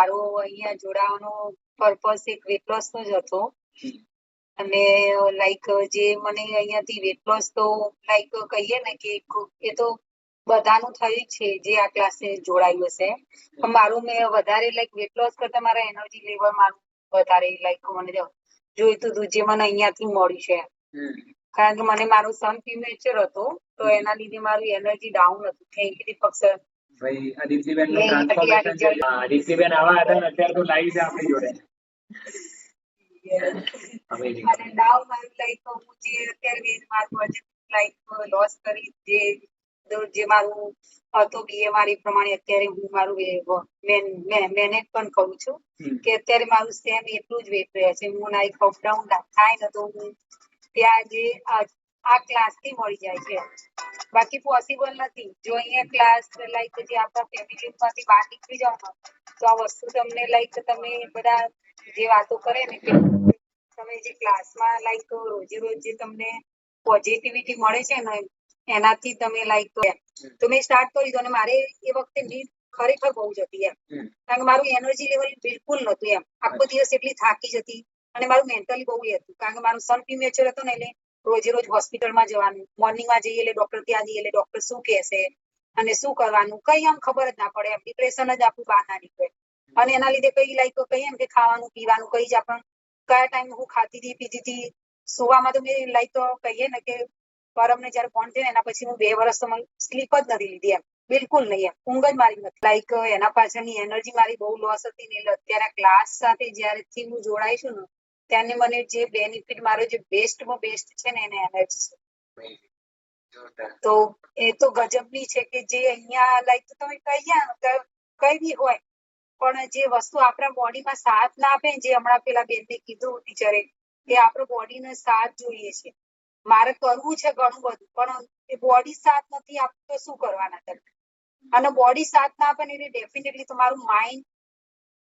મારો અહીંયા જોડાવાનો પર્પસ એક વેટ લોસ નો જ હતો. અને લાઈક જે મને અહીંયાથી વેટ લોસ તો લાઈક કહીએ ને કે એ તો બધાનું થયું છે જે આ ક્લાસે જોડાયું હશે. પણ મારું મેં વધારે લાઈક વેટ લોસ કરતા મારા એનર્જી લેવલ મારું વધારે લાઈક મને જોઈતું હતું જે મને અહીંયાથી મળ્યું છે. કારણ કે મને મારું સન પ્રીમેચર હતો તો એના લીધે મારું એનર્જી ડાઉન હતું. થેન્ક યુ દીપક સર ભાઈ અદિતિબેનનું ટ્રાન્સફોર્મેશન છે હા, આવા હતા ને અત્યારે તો લાઈવ છે આપણી જોડે મારું પ્રમાણે અત્યારે હું મારું મેનેજ પણ કરું છું કે અત્યારે મારું સેમ એટલું જ વેટ રહે છે હું લાઈક અપ ડાઉન થાય ને તો હું ત્યાં જે આ ક્લાસથી મળી જાય છે બાકી પોસિબલ નથી. જો અહીંયા ક્લાસ લાઈક જે આપણા ફેમિલીમાંથી બહાર નીકળી જાવ તો આ વસ્તુ તમને લાઈક તમે બધા જે વાતો કરે ને કે તમે જે ક્લાસમાં લાઈક રોજે રોજ જે તમને પોઝિટિવિટી મળે છે ને એનાથી તમે લાઈક તો મેં સ્ટાર્ટ કરી દીધું અને મારે એ વખતે નીડ ખરેખર બહુ જ હતી એમ. કારણ કે મારું એનર્જી લેવલ બિલકુલ નહોતું એમ. આખો દિવસ એટલી થાકી જતી અને મારું મેન્ટલી બહુ એ હતું. કારણ કે મારું સન પ્રીમેચર હતો ને એટલે રોજે રોજ હોસ્પિટલમાં જવાનું, મોર્નિંગમાં જઈએ એટલે ડોક્ટર ત્યાં જઈએ એટલે ડોક્ટર શું કહેશે અને શું કરવાનું, કઈ આમ ખબર જ ના પડે એમ ડિપ્રેશન જ આપણું બહાર ના નીકળે. અને એના લીધે કઈ લાઈક કઈ એમ કે ખાવાનું, પીવાનું, કઈ જ આપણ કયા ટાઈમ હું ખાતી હતી, પીતી હતી, સુવામાં તો મેં લાઈક કહીએ ને કે પરમને જયારે ફોન થયો એના પછી હું બે વર્ષ તો સ્લીપ જ નથી લીધી એમ, બિલકુલ નહીં એમ, ઊંઘ જ મારી નથી. લાઈક એના પાછળની એનર્જી મારી બહુ લોસ હતી ને અત્યારે ક્લાસ સાથે જ્યારેથી હું જોડાઈ છું ને ત્યાંની મને જે બેનિફિટ મારો જે બેસ્ટમાં બેસ્ટ છે ને એને એનર્જી છે. તો એ તો ગજબની છે કે જે અહીંયા લાઈક તમે કહીએ કઈ બી હોય, પણ જે વસ્તુ આપણા બોડીમાં સાથ ના આપે જે હમણાં પેલા બેનને કીધું ટીચરે, કે આપણો બોડીને સાથ જોઈએ છે. મારે કરવું છે ઘણું બધું, પણ એ બોડી સાથ નથી આપતું તો શું કરવાના તમે? અને બોડી સાથ ના આપે ને એટલે ડેફિનેટલી તમારું માઇન્ડ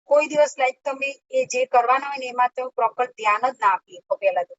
કોઈ દિવસ લાઈક તમે એ જે કરવાના હોય ને એમાં તમે પ્રોપર ધ્યાન જ ના આપી શકો પહેલા તો.